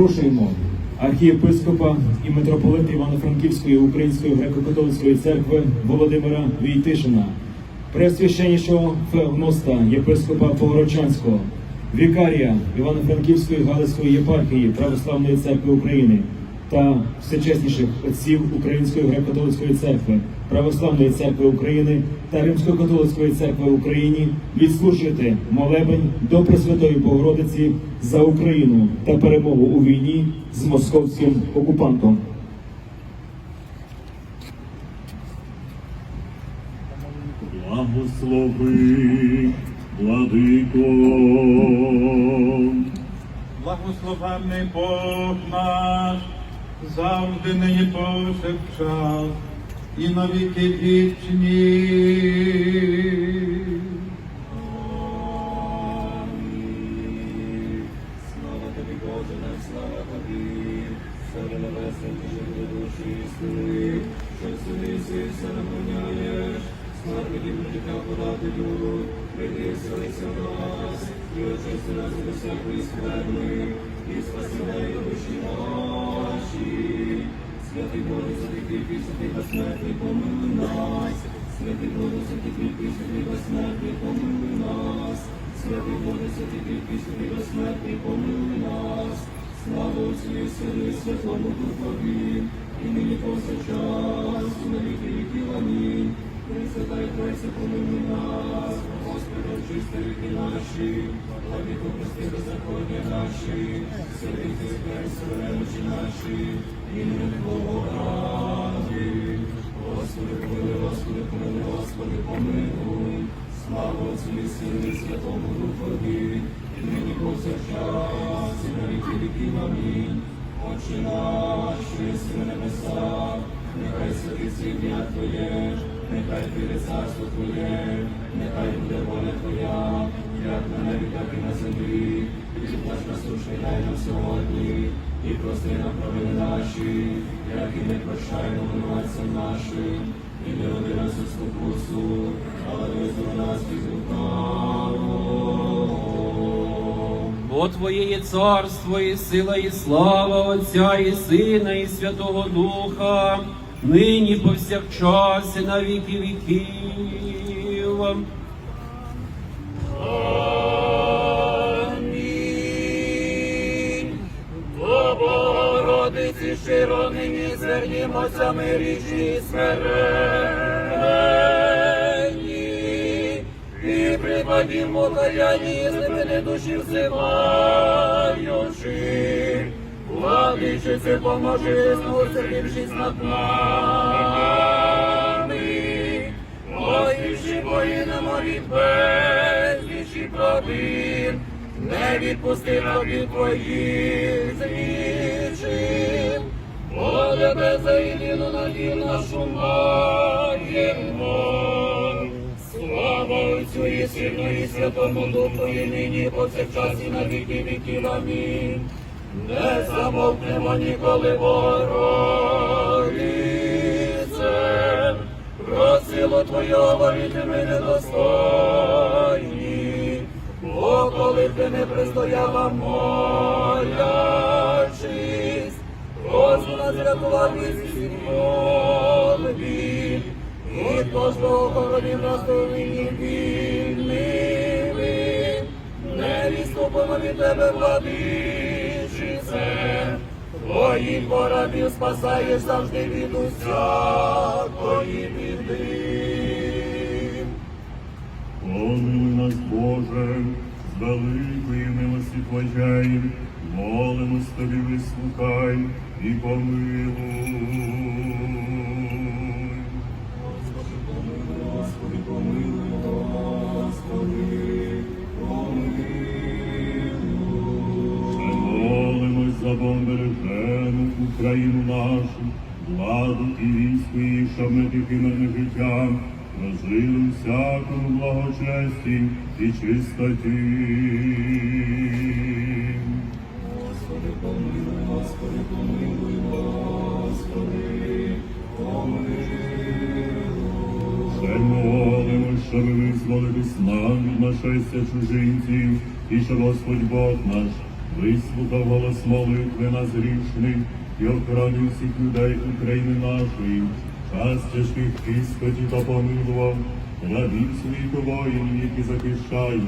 Запрошуємо архієпископа і митрополита Івано-Франківської Української греко-католицької церкви Володимира Війтишина, пресвященнішого феогноста єпископа Погородчанського, вікарія Івано-Франківської Галицької єпархії Православної церкви України та всечесніших отців Української греко-католицької церкви, Православної церкви України та Римсько-католицької церкви в Україні відслужити молебень до Пресвятої Богородиці за Україну та перемогу у війні з московським окупантом. Благослови, владико. Благословенний Бог наш, завжди нині повсякчас, і на віки вічні. Слава тобі, Боже, наш слава тобі, Слава небесне, ти душі існує, що сюди си все наповняєш, слава тобі, життя до нас, і очисти нас і спаси дай душі наші. Святий Боже, святий кріпкий, святий безсмертний, помилуй нас, святий Боже, святий кріпкий, святий безсмертний, помилуй нас. Святий Боже, святий кріпкий, святий безсмертний, помилуй нас. Слава Отцю і Сину Святому Духові, і нині повсякчас, і на віки віків. Амінь. Пресвятая Тройця, помилуй нас, очисти віки наші, владико прости беззаконня наші, святий ти збирай себе наші, і не Богоради. Господи, помилуй, Господи, помилуй, Господи, помилуй. Слава Отцю і Святому Духові, і нині повсякчас, і на віки віків. Амінь. Отче наш, єси на небесах, нехай святиться ім'я Твоє, нехай прийде царство Твоє, нехай буде воля Твоя, як на небі, так і на землі. І наш насушний дай нам сьогодні, і прости нам провини наші, як і ми прощаємо винуватцям нашим, і не роди нас у спокусу, але визволи нас від. Бо Твоє є царство, і сила, і слава Отця, і Сина, і Святого Духа, нині повсякчас, і на віки віків. Амінь. До Богородиці нині звернімося ми річі смиренні. І припадімо каяні з глибини душі взиваючи. Владичице, поможи, змусившись над нами. Ой, бої на морі безліч і не відпусти рабів твоїх звічим, бо тебе за єдину надію нашу маємо. Слава Отцю і Сину і Святому Духу, і нині повсякчас і на віки віків. Амінь. Не замовкнемо ніколи ворогіце, про силу Твою говорити ми недостойні, бо коли б ти не пристояла молячись, Господа зрятував від всіх і кожного хоронів нас до війні вільними, не відступимо від тебе, владичице, Твоїх порабів спасаєш завжди від усякої біди. Помилуй нас, Боже, з великої милості Твоєї, молимось Тобі, вислухай і помилуй. Україну нашу, владу і щоб ми тихе мирне життя прожили у всякому благочесті і чистоті. Господи, помилуй, Господи, помилуй, Господи, помилуй. Ще молимось, щоб визволити нам від нашестя чужинців, і щоб Господь Бог наш вислухав голос молитви нас грішних і охоронив всіх людей України нашої. Час тяжких кискоті та помилував, рабів своїх воїнів, які захищають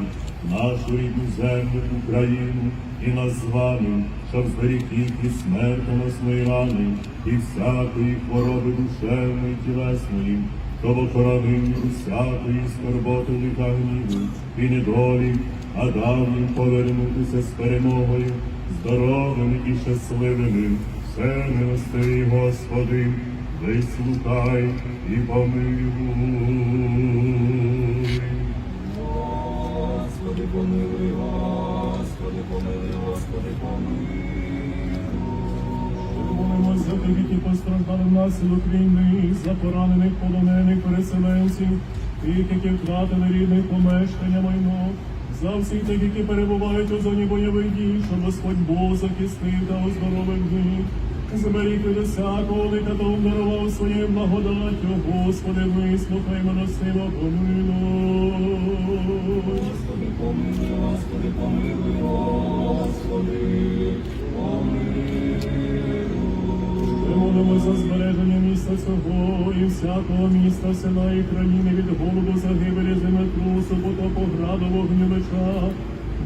нашу рідну землю, Україну і нас з вами, щоб зберіг їх і смертоносної рани, і всякої хвороби душевної тілесної, щоб охоронив усякої скорботи лиха гніву і недолі, а дав їм повернутися з перемогою, здоровими і щасливими. Все милостивий Господи, вислухай і помилуй. Господи, помилуй, Господи, помилуй, Господи, помилуй. За тих, які постраждали внаслідок війни, за поранених, полонених, переселенців, тих, які втратили рідних помешкання майно, за всіх тих, які перебувають у зоні бойових дій, щоб Господь Бог захистив та оздоровив них. Зберіг від усякого лиха та обдарував своєю благодаттю, Господи, вислухай милостиво помилуй. Господи, помилуй, Господи, помилуй, Господи, Ми молимо за збереження міста цього і всякого міста, села і країни від голоду, загибелі, землетрусу, потопу, граду, вогню меча,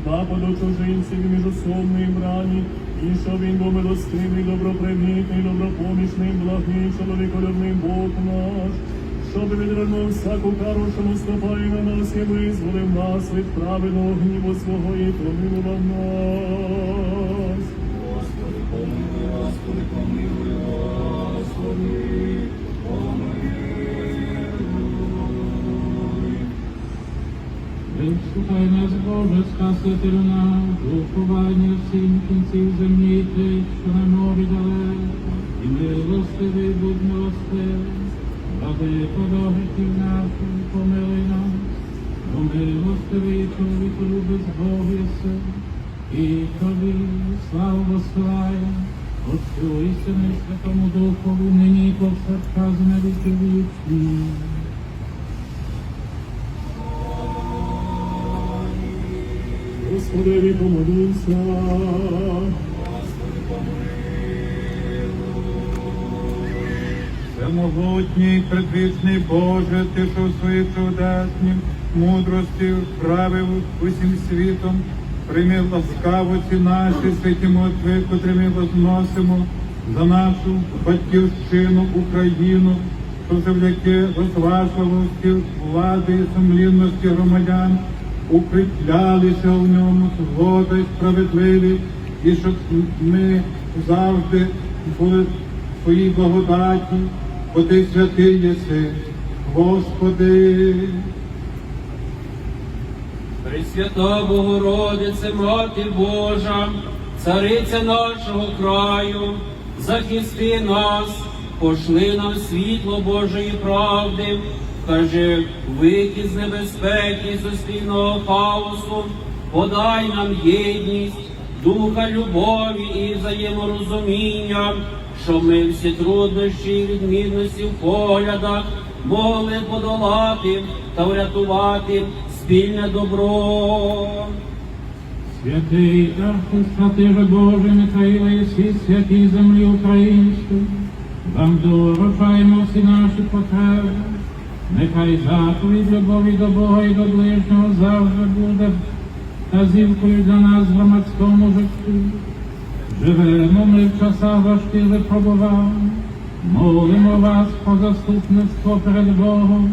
нападу чужинців і міжособної брані, і щоб він був милостивий, добропримітний, добропомічний, благий, чоловіколюбний Бог наш, щоб відвернув всяку кару, що наступає на нас і визволив нас від праведного гніву свого і помилував нас. Господи, помилуй, Господи, помилуй, Господи, Вислухай нас, Боже, Спасителю наш, духовання всім кінців землі ти, що на морі далеко, і милостивий будь милостивий, ради подобиків наших, помилуй нас, бо милостивий чоловіку любить Бог єси, і тобі славу восилає, Отцю і Сину Святому Духові, нині повсякчас на віки вічні. Господи, помолімся. Всемогутній, предвічний Боже, ти що в своїй чудесній мудрості правив усім світом, прийми ласкаво ці наші святі молитви, котрі ми возносимо за нашу батьківщину Україну, що завдяки розважливості влади і сумлінності громадян укріплялися в ньому згода й справедливість, і щоб ми завжди були в твоїй благодаті, бо ти святий єси, Господи. Пресвята Богородице, Мати Божа, цариця нашого краю, захисти нас, пошли нам світло Божої правди, кажи вихід з небезпеки суспільного хаосу, подай нам єдність, духа любові і взаєморозуміння, щоб ми всі труднощі і відмінності в поглядах могли подолати та врятувати спільне добро. Святий архистратиже Боже, Михаїла і всі святі землі української, вам доручаємо всі наші потреби. Нехай заповідь любові до Бога і до ближнього завжди буде вказівкою для нас в громадському житті. Живемо ми в часах важких випробувань, молимо вас про заступництво перед Богом,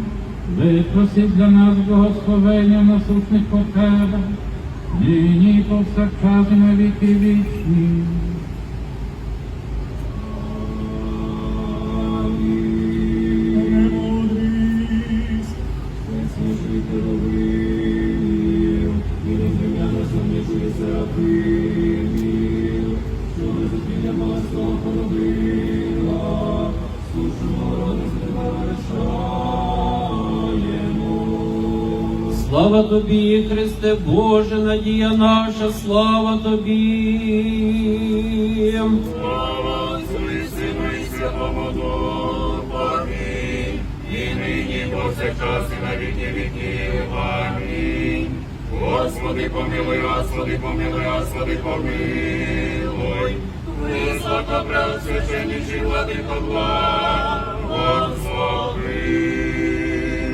випросіть для нас благословення в насущних потребах, нині і повсякчас і на віки вічні. Тобі, Христе Боже, надія наша, слава тобі. Слава Отцю і нині, повсякчас, і на віки. Амінь. Господи, помилуй, Господи, помилуй, Господи, помилуй. Високо преосвященніший владико благослови.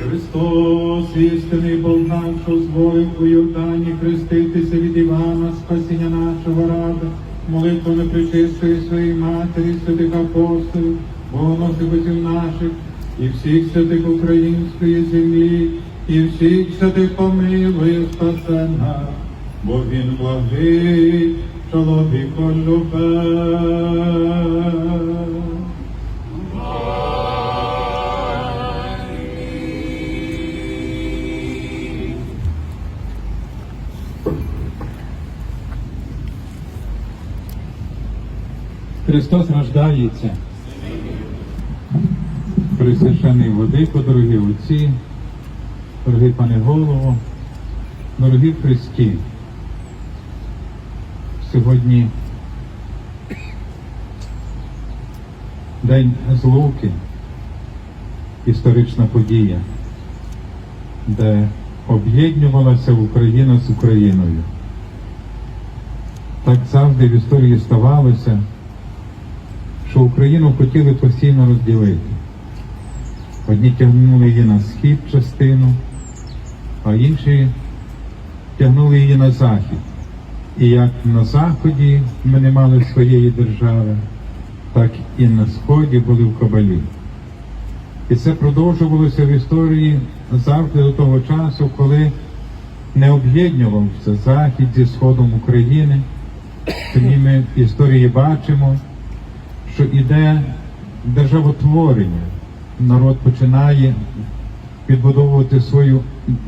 Христос, істинний Бог наш, що зволив хреститися від Івана, спасіння нашого ради, молитву непричистої своєї матері, святих апостолів, богоносиків наших, і всіх святих української землі, і всіх святих помилує спасе нас, бо він благий, чоловіко любе. Христос рождається. Присвящений владико, дорогі отці, дорогий пане голово, дорогі Христі. Сьогодні День Злуки, історична подія, де об'єднувалася Україна з Україною. Так завжди в історії ставалося, що Україну хотіли постійно розділити. Одні тягнули її на схід частину, а інші тягнули її на захід. І як на заході ми не мали своєї держави, так і на сході були в кабалі. І це продовжувалося в історії завжди до того часу, коли не об'єднувався Захід зі Сходом України. Тоді ми в історії бачимо, що іде державотворення. Народ починає відбудовувати свою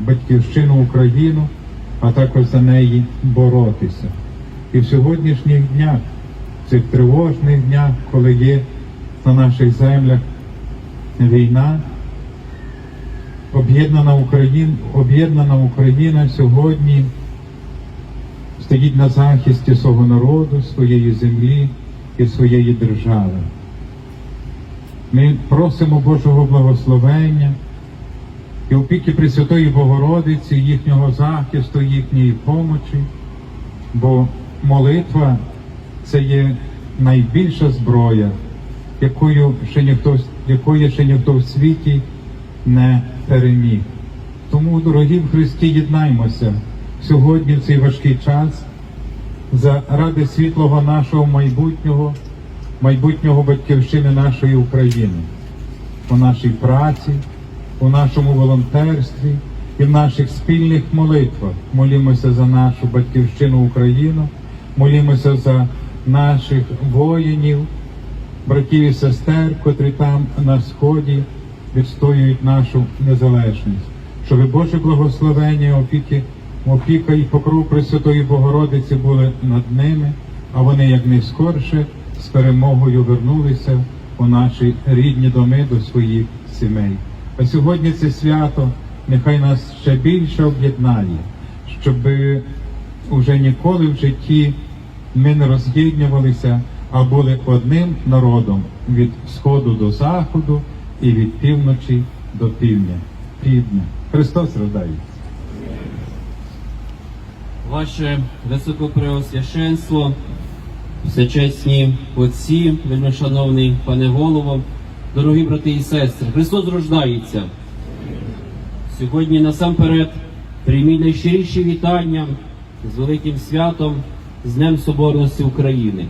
батьківщину Україну, а також за неї боротися. І в сьогоднішніх днях, в цих тривожних днях, коли є на наших землях війна, об'єднана Україна, об'єднана Україна сьогодні стоїть на захисті свого народу, своєї землі і своєї держави. Ми просимо Божого благословення і опіки Пресвятої Богородиці, їхнього захисту, їхньої помочі, бо молитва це є найбільша зброя, якою ще ніхто, якої ще ніхто в світі не переміг. Тому, дорогі в Христі, єднаймося сьогодні в цей важкий час заради світлого нашого майбутнього, майбутнього батьківщини нашої України, у нашій праці, у нашому волонтерстві і в наших спільних молитвах. Молімося за нашу батьківщину Україну, молімося за наших воїнів, братів і сестер, котрі там на сході відстоюють нашу незалежність, щоб Боже благословення, опіки, опіка і покров Пресвятої Богородиці були над ними, а вони якнайскорше з перемогою вернулися у наші рідні доми до своїх сімей. А сьогодні це свято нехай нас ще більше об'єднає, щоб уже ніколи в житті ми не роз'єднувалися, а були одним народом від сходу до заходу і від півночі до півдня. Півдня. Христос родається. Ваше високопреосвященство, всечесні отці, вельмишановний пане голово, дорогі брати і сестри, Христос рождається. Сьогодні насамперед прийміть найщиріші вітання з великим святом, з Днем Соборності України.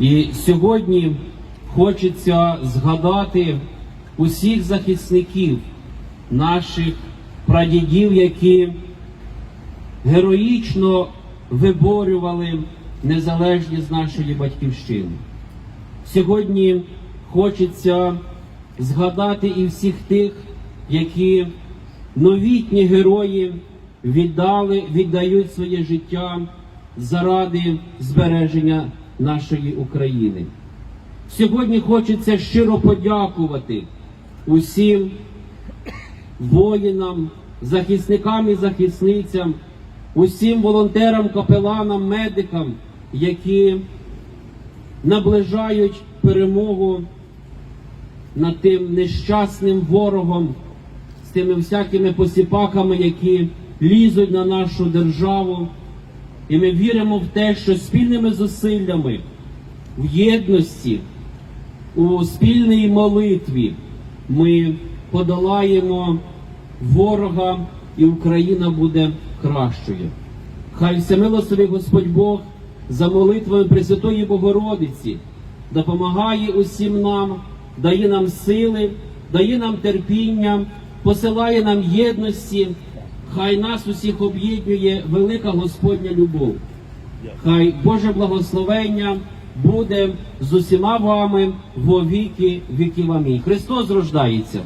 І сьогодні хочеться згадати усіх захисників наших прадідів, які героїчно виборювали незалежність нашої батьківщини. Сьогодні хочеться згадати і всіх тих, які новітні герої віддали, віддають своє життя заради збереження нашої України. Сьогодні хочеться щиро подякувати усім воїнам, захисникам і захисницям, усім волонтерам, капеланам, медикам, які наближають перемогу над тим нещасним ворогом, з тими всякими посіпаками, які лізуть на нашу державу. І ми віримо в те, що спільними зусиллями, в єдності, у спільній молитві ми подолаємо ворога, і Україна буде кращою. Хай всемилостивий Господь Бог за молитвами Пресвятої Богородиці допомагає усім нам, дає нам сили, дає нам терпіння, посилає нам єдності. Хай нас усіх об'єднує велика Господня любов. Хай Боже благословення буде з усіма вами во віки віків. Амінь. Христос рождається.